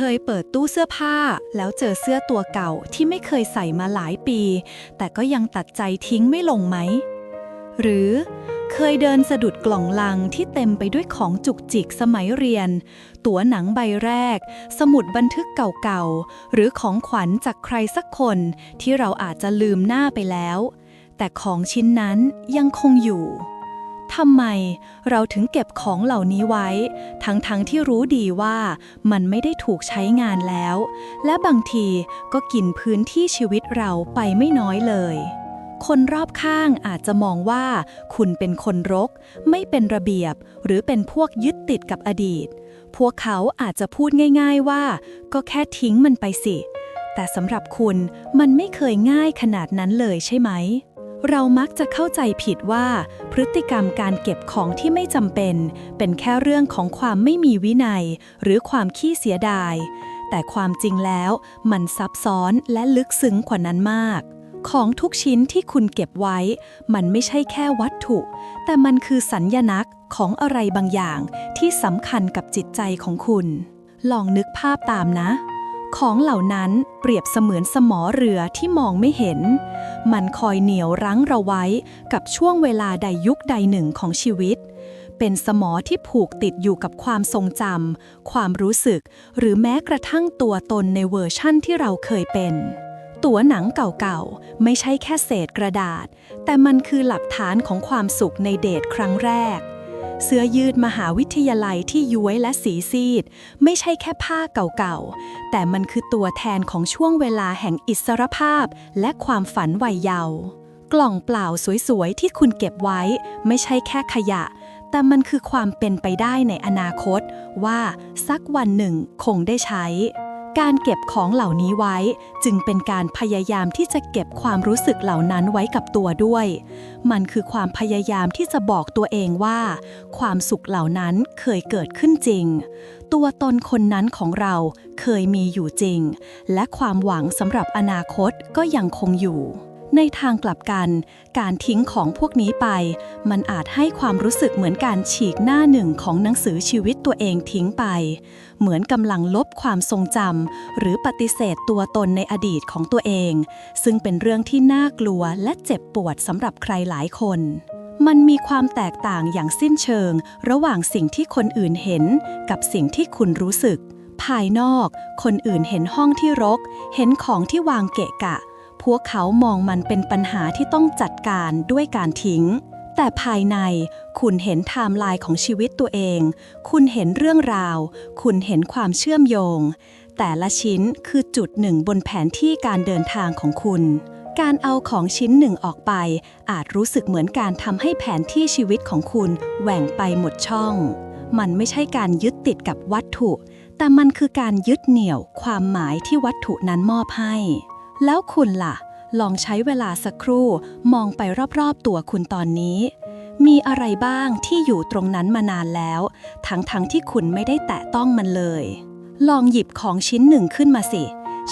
เคยเปิดตู้เสื้อผ้า แล้วเจอเสื้อตัวเก่าที่ไม่เคยใส่มาหลายปี แต่ก็ยังตัดใจทิ้งไม่ลงไหม หรือเคยเดินสะดุดกล่องลังที่เต็มไปด้วยของจุกจิกสมัยเรียน ตั๋วหนังใบแรก สมุดบันทึกเก่าๆ หรือของขวัญจากใครสักคนที่เราอาจจะลืมหน้าไปแล้ว แต่ของชิ้นนั้นยังคงอยู่ ทำไมเราถึงเก็บของเหล่านี้ไว้ ทั้งๆทที่รู้ดีว่ามันไม่ได้ถูกใช้งานแล้ว และบางทีก็กินพื้นที่ชีวิตเราไปไม่น้อยเลย คนรอบข้างอาจจะมองว่า คุณเป็นคนรก ไม่เป็นระเบียบ หรือเป็นพวกยึดติดกับอดีต พวกเขาอาจจะพูดง่าย ๆว่า ก็แค่ทิ้งมันไปสิ แต่สำหรับคุณมันไม่เคยง่ายขนาดนั้นเลยใช่ไหม เรามักจะเข้าใจผิดว่า พฤติกรรมการเก็บของที่ไม่จำเป็น เป็นแค่เรื่องของความไม่มีวินัย หรือความขี้เสียดาย แต่ความจริงแล้วมันซับซ้อนและลึกซึ้งกว่านั้นมาก ของทุกชิ้นที่คุณเก็บไว้ มันไม่ใช่แค่วัตถุ แต่มันคือสัญญลักษณ์ของอะไรบางอย่างที่สำคัญกับจิตใจของคุณ ลองนึกภาพตามนะ ของเหล่านั้นเปรียบเสมือนสมอเรือที่มองไม่เห็น มันคอยเหนียวรั้งเราไว้กับช่วงเวลาใดยุคใดหนึ่งของชีวิต เป็นสมอที่ผูกติดอยู่กับความทรงจำความรู้สึก หรือแม้กระทั่งตัวตนในเวอร์ชั่นที่เราเคยเป็น ตัวหนังเก่าๆ ไม่ใช่แค่เศษกระดาษ แต่มันคือหลักฐานของความสุขในเดทครั้งแรก เสื้อยืดมหาวิทยาลัยที่ย้วยและสีซีด ไม่ใช่แค่ผ้าเก่าๆ แต่มันคือตัวแทนของช่วงเวลาแห่งอิสรภาพ และความฝันวัยเยาว์กล่องเปล่าสวยๆ ที่คุณเก็บไว้ ไม่ใช่แค่ขยะ แต่มันคือความเป็นไปได้ในอนาคต ว่าสักวันหนึ่งคงได้ใช้ การเก็บของเหล่านี้ไว้ จึงเป็นการพยายามที่จะเก็บความรู้สึกเหล่านั้นไว้กับตัวด้วย มันคือความพยายามที่จะบอกตัวเองว่า ความสุขเหล่านั้นเคยเกิดขึ้นจริง ตัวตนคนนั้นของเราเคยมีอยู่จริง และความหวังสำหรับอนาคตก็ยังคงอยู่ ในทางกลับกัน การทิ้งของพวกนี้ไป มันอาจให้ความรู้สึกเหมือนการฉีกหน้าหนึ่งของหนังสือชีวิตตัวเองทิ้งไป เหมือนกำลังลบความทรงจำหรือปฏิเสธตัวตนในอดีตของตัวเอง ซึ่งเป็นเรื่องที่น่ากลัวและเจ็บปวดสำหรับใครหลายคนมันมีความแตกต่างอย่างสิ้นเชิง ระหว่างสิ่งที่คนอื่นเห็น กับสิ่งที่คุณรู้สึก ภายนอก คนอื่นเห็นห้องที่รก เห็นของที่วางเกะกะ พวกเขามองมันเป็นปัญหาที่ต้องจัดการด้วยการทิ้ง แต่ภายในคุณเห็นไทม์ไลน์ของชีวิตตัวเอง คุณเห็นเรื่องราว คุณเห็นความเชื่อมโยง แต่ละชิ้นคือจุดหนึ่งบนแผนที่การเดินทางของคุณ การเอาของชิ้นหนึ่งออกไป อาจรู้สึกเหมือนการทำให้แผนที่ชีวิตของคุณแหว่งไปหมดช่อง มันไม่ใช่การยึดติดกับวัตถุ แต่มันคือการยึดเหนี่ยวความหมายที่วัตถุนั้นมอบให้ แล้วคุณล่ะ ลองใช้เวลาสักครู่มองไปรอบๆตัวคุณตอนนี้ มีอะไรบ้างที่อยู่ตรงนั้นมานานแล้ว ทั้งๆทที่คุณไม่ได้แตะต้องมันเลย ลองหยิบของชิ้นหนึ่งขึ้นมาสิ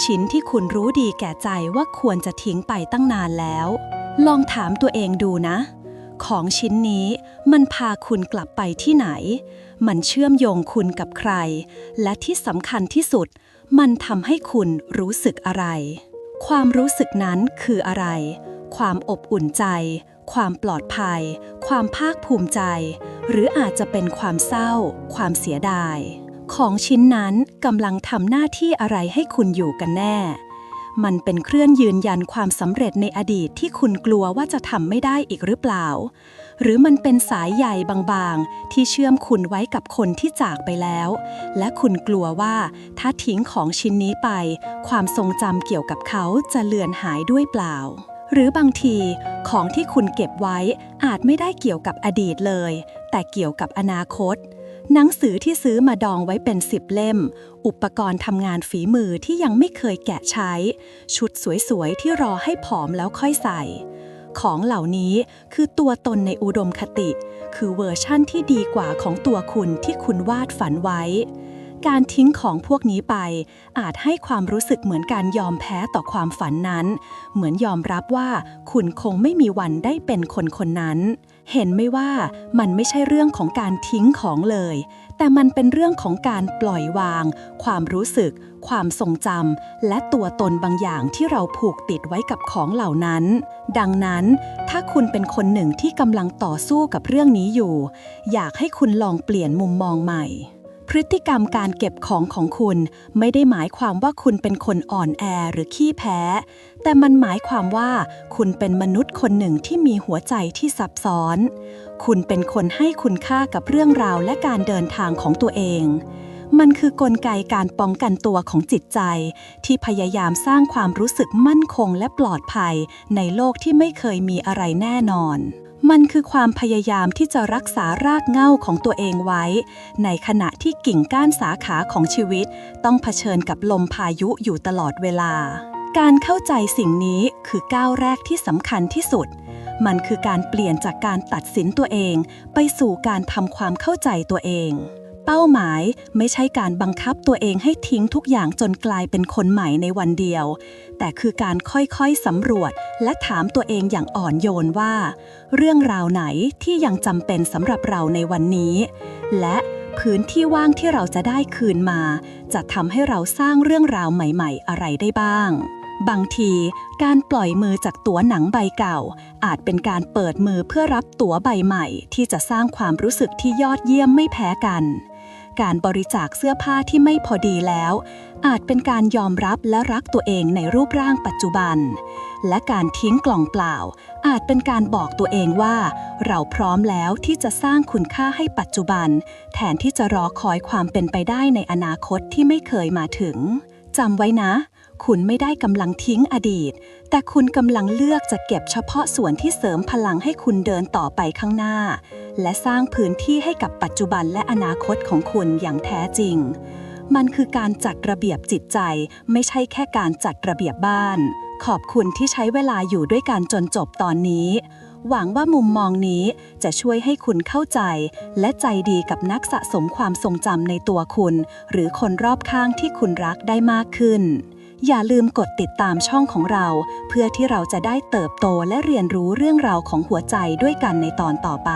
ชิ้นที่คุณรู้ดีแก่ใจว่าควรจะทิ้งไปตั้งนานแล้ว ลองถามตัวเองดูนะ ของชิ้นนี้มันพาคุณกลับไปที่ไหน มันเชื่อมโยงคุณกับใคร และที่สำคัญที่สุด มันทำให้คุณรู้สึกอะไร ความรู้สึกนั้นคืออะไร ความอบอุ่นใจ ความปลอดภัย ความภาคภูมิใจ หรืออาจจะเป็นความเศร้า ความเสียดาย ของชิ้นนั้นกำลังทำหน้าที่อะไรให้คุณอยู่กันแน่ มันเป็นเครื่องยืนยันความสำเร็จในอดีตที่คุณกลัวว่าจะทำไม่ได้อีกหรือเปล่า หรือมันเป็นสายใยบางๆ ที่เชื่อมคุณไว้กับคนที่จากไปแล้ว และคุณกลัวว่าถ้าทิ้งของชิ้นนี้ไป ความทรงจำเกี่ยวกับเขาจะเลือนหายด้วยเปล่า หรือบางที ของที่คุณเก็บไว้อาจไม่ได้เกี่ยวกับอดีตเลย แต่เกี่ยวกับอนาคตหนังสือที่ซื้อมาดองไว้เป็นสิบเล่ม อุปกรณ์ทำงานฝีมือที่ยังไม่เคยแกะใช้ ชุดสวยๆ ที่รอให้ผอมแล้วค่อยใส่ ของเหล่านี้คือตัวตนในอุดมคติ คือเวอร์ชั่นที่ดีกว่าของตัวคุณที่คุณวาดฝันไว้ การทิ้งของพวกนี้ไป อาจให้ความรู้สึกเหมือนการยอมแพ้ต่อความฝันนั้น เหมือนยอมรับว่าคุณคงไม่มีวันได้เป็นคนคนนั้น เห็นไหมว่ามันไม่ใช่เรื่องของการทิ้งของเลย แต่มันเป็นเรื่องของการปล่อยวาง ความรู้สึก ความทรงจำและตัวตนบางอย่างที่เราผูกติดไว้กับของเหล่านั้น ดังนั้น ถ้าคุณเป็นคนหนึ่งที่กำลังต่อสู้กับเรื่องนี้อยู่ อยากให้คุณลองเปลี่ยนมุมมองใหม่ พฤติกรรมการเก็บของของคุณไม่ได้หมายความว่าคุณเป็นคนอ่อนแอหรือขี้แพ้ แต่มันหมายความว่า คุณเป็นมนุษย์คนหนึ่งที่มีหัวใจที่ซับซ้อน คุณเป็นคนให้คุณค่ากับเรื่องราวและการเดินทางของตัวเอง มันคือกลไกการป้องกันตัวของจิตใจ ที่พยายามสร้างความรู้สึกมั่นคงและปลอดภัย ในโลกที่ไม่เคยมีอะไรแน่นอน มันคือความพยายามที่จะรักษารากเหง้าของตัวเองไว้ ในขณะที่กิ่งก้านสาขาของชีวิต ต้องเผชิญกับลมพายุอยู่ตลอดเวลา การเข้าใจสิ่งนี้คือก้าวแรกที่สำคัญที่สุด มันคือการเปลี่ยนจากการตัดสินตัวเอง ไปสู่การทำความเข้าใจตัวเอง เป้าหมายไม่ใช่การบังคับตัวเองให้ทิ้งทุกอย่างจนกลายเป็นคนใหม่ในวันเดียว แต่คือการค่อยๆสำรวจ และถามตัวเองอย่างอ่อนโยนว่า เรื่องราวไหนที่ยังจำเป็นสำหรับเราในวันนี้ และพื้นที่ว่างที่เราจะได้คืนมา จะทำให้เราสร้างเรื่องราวใหม่ๆ อะไรได้บ้าง บางที การปล่อยมือจากตั๋วหนังใบเก่า อาจเป็นการเปิดมือเพื่อรับตั๋วใบใหม่ ที่จะสร้างความรู้สึกที่ยอดเยี่ยมไม่แพ้กัน การบริจาคเสื้อผ้าที่ไม่พอดีแล้ว อาจเป็นการยอมรับและรักตัวเองในรูปร่างปัจจุบัน และการทิ้งกล่องเปล่า อาจเป็นการบอกตัวเองว่า เราพร้อมแล้วที่จะสร้างคุณค่าให้ปัจจุบัน แทนที่จะรอคอยความเป็นไปได้ในอนาคตที่ไม่เคยมาถึงจำไว้นะ คุณไม่ได้กำลังทิ้งอดีต แต่คุณกำลังเลือกจะเก็บเฉพาะส่วนที่เสริมพลังให้คุณเดินต่อไปข้างหน้า และสร้างพื้นที่ให้กับปัจจุบันและอนาคตของคุณอย่างแท้จริง มันคือการจัดระเบียบจิตใจ ไม่ใช่แค่การจัดระเบียบบ้าน ขอบคุณที่ใช้เวลาอยู่ด้วยกันจนจบตอนนี้ หวังว่ามุมมองนี้จะช่วยให้คุณเข้าใจ และใจดีกับนักสะสมความทรงจำในตัวคุณ หรือคนรอบข้างที่คุณรักได้มากขึ้น อย่าลืมกดติดตามช่องของเรา เพื่อที่เราจะได้เติบโตและเรียนรู้เรื่องราวของหัวใจด้วยกันในตอนต่อไป